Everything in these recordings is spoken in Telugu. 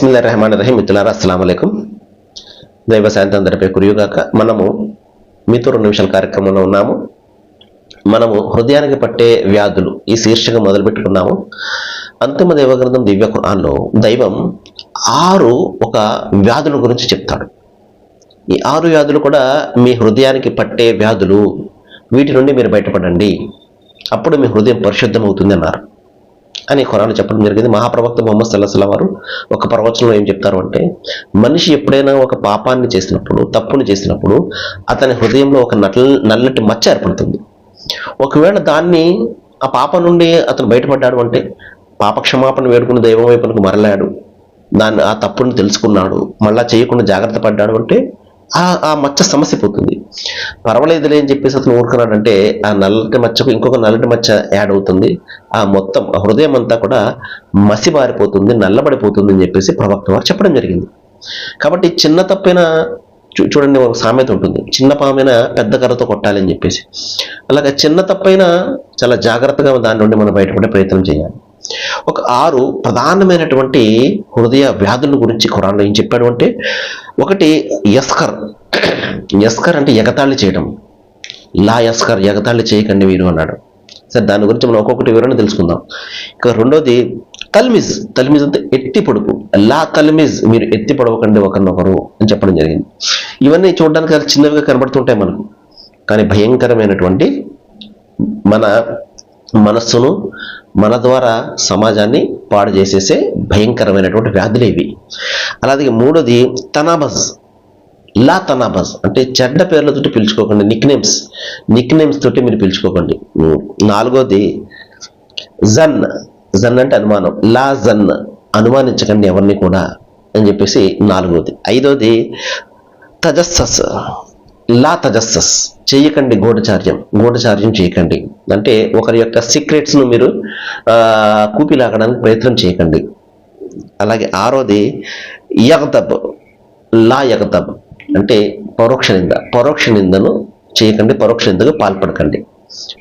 బిస్మిల్లా రెహమాన్ రహీం మిత్రులారా అస్సలం అయికం దైవ శాంతి అందరిపై కురియుగాక. మనము మీతో రెండు నిమిషాల కార్యక్రమంలో ఉన్నాము. మనము హృదయానికి పట్టే వ్యాధులు ఈ శీర్షిక మొదలు పెట్టుకున్నాము అంతిమ దైవగ్రంథం దివ్య ఖురాన్లో దైవం ఆరు ఒక వ్యాధుల గురించి చెప్తాడు. ఈ ఆరు వ్యాధులు కూడా మీ హృదయానికి పట్టే వ్యాధులు. వీటి నుండి మీరు బయటపడండి. అప్పుడు మీ హృదయం పరిశుద్ధమవుతుంది అన్నారు అని ఖురాన్ చెప్పడం జరిగింది. మహాప్రవక్త మొహమ్మద్ సల్లాహ్ వారు ఒక ప్రవచనంలో ఏం చెప్తారు అంటే మనిషి ఎప్పుడైనా ఒక పాపాన్ని చేసినప్పుడు తప్పుని చేసినప్పుడు అతని హృదయంలో ఒక నట్ల నల్లటి మచ్చ ఏర్పడుతుంది. ఒకవేళ దాన్ని ఆ పాప నుండి అతను బయటపడ్డాడు అంటే పాప క్షమాపణ వేడుకుని దైవం వైపునకు మరలాడు. దాన్ని ఆ తప్పుని తెలుసుకున్నాడు. మళ్ళా చేయకుండా జాగ్రత్త పడ్డాడు అంటే ఆ ఆ మచ్చ సమస్య పోతుంది. పర్వాలేదులే అని చెప్పేసి అతను ఊరుకున్నాడంటే ఆ నల్లటి మచ్చకు ఇంకొక నల్లటి మచ్చ యాడ్ అవుతుంది. ఆ మొత్తం హృదయం అంతా కూడా మసిబారిపోతుంది నల్లబడిపోతుంది అని చెప్పేసి ప్రవక్త వారు చెప్పడం జరిగింది. కాబట్టి చిన్న తప్పైన చూ- చూడండి ఒక సామెత ఉంటుంది. చిన్న పామైన పెద్ద కర్రతో కొట్టాలి అని చెప్పేసి. అలాగే చిన్న తప్పైన చాలా జాగ్రత్తగా దాని నుండి మనం బయటపడే ప్రయత్నం చేయాలి. ఒక ఆరు ప్రధానమైనటువంటి హృదయ వ్యాధుల గురించి ఖురాన్లో ఏం చెప్పాడు అంటే ఒకటి యస్కర్. యస్కర్ అంటే ఎగతాళి చేయడం. లా యస్కర్ ఎగతాళి చేయకండి మీరు అన్నాడు. సరే దాని గురించి మనం ఒక్కొక్కటి వివరణ తెలుసుకుందాం. ఇక రెండోది తల్మిజ్. తల్మిజ్ అంటే ఎత్తి పొడుపు. లా తల్మిజ్ మీరు ఎత్తి పొడవకండి ఒకరినొకరు అని చెప్పడం జరిగింది. ఇవన్నీ చూడడానికి చిన్నవిగా కనబడుతుంటాయి మనకు. కానీ భయంకరమైనటువంటి మన మనస్సును మన ద్వారా సమాజాన్ని పాడు చేసేసే భయంకరమైనటువంటి వ్యాధులు ఇవి. అలాగే మూడోది తనాబజ్. లా తనాబజ్ అంటే చెడ్డ పేర్లతోటి పిలుచుకోకండి నిక్ నేమ్స్ నిక్ నేమ్స్ తోటి మీరు పిలుచుకోకండి. నాలుగోది జన్. జన్ అంటే అనుమానం. లా జన్ అనుమానించకండి ఎవరిని కూడా అని చెప్పేసి నాలుగోది. ఐదోది తజస్సస్. లా తజస్సస్ చేయకండి గూఢచార్యం గూఢచార్యం చేయకండి. అంటే ఒకరి యొక్క సీక్రెట్స్ను మీరు కూపిలాగడానికి ప్రయత్నం చేయకండి. అలాగే ఆరోది యగతబ్ లా యగతబ్ అంటే పరోక్ష నింద పరోక్ష నిందను చేయకండి పరోక్ష నిందకు పాల్పడకండి.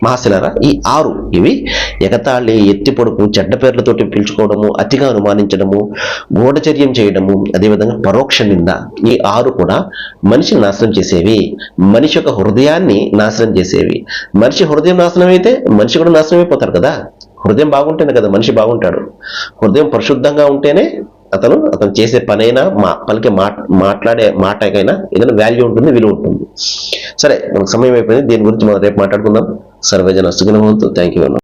మహాశిలారా ఈ ఆరు ఇవి ఎగతాళి ఎత్తి పొడుపు చెడ్డ పేర్లతోటి పిలుచుకోవడము అతిగా అనుమానించడము గూఢచర్యం చేయడము అదేవిధంగా పరోక్ష నింద. ఈ ఆరు కూడా మనిషిని నాశనం చేసేవి. మనిషి యొక్క హృదయాన్ని నాశనం చేసేవి. మనిషి హృదయం నాశనం అయితే మనిషి కూడా నాశనం అయిపోతారు కదా. హృదయం బాగుంటేనే కదా మనిషి బాగుంటాడు. హృదయం పరిశుద్ధంగా ఉంటేనే అతను అతను చేసే పనైనా మా పలికే మాట మాట్లాడే మాటకైనా ఏదైనా వాల్యూ ఉంటుంది విలువ ఉంటుంది. సరే మనకు సమయం అయిపోయింది. దీని గురించి మనం రేపు మాట్లాడుకుందాం. సర్వేజన సుగుణవంతు థ్యాంక్ యూ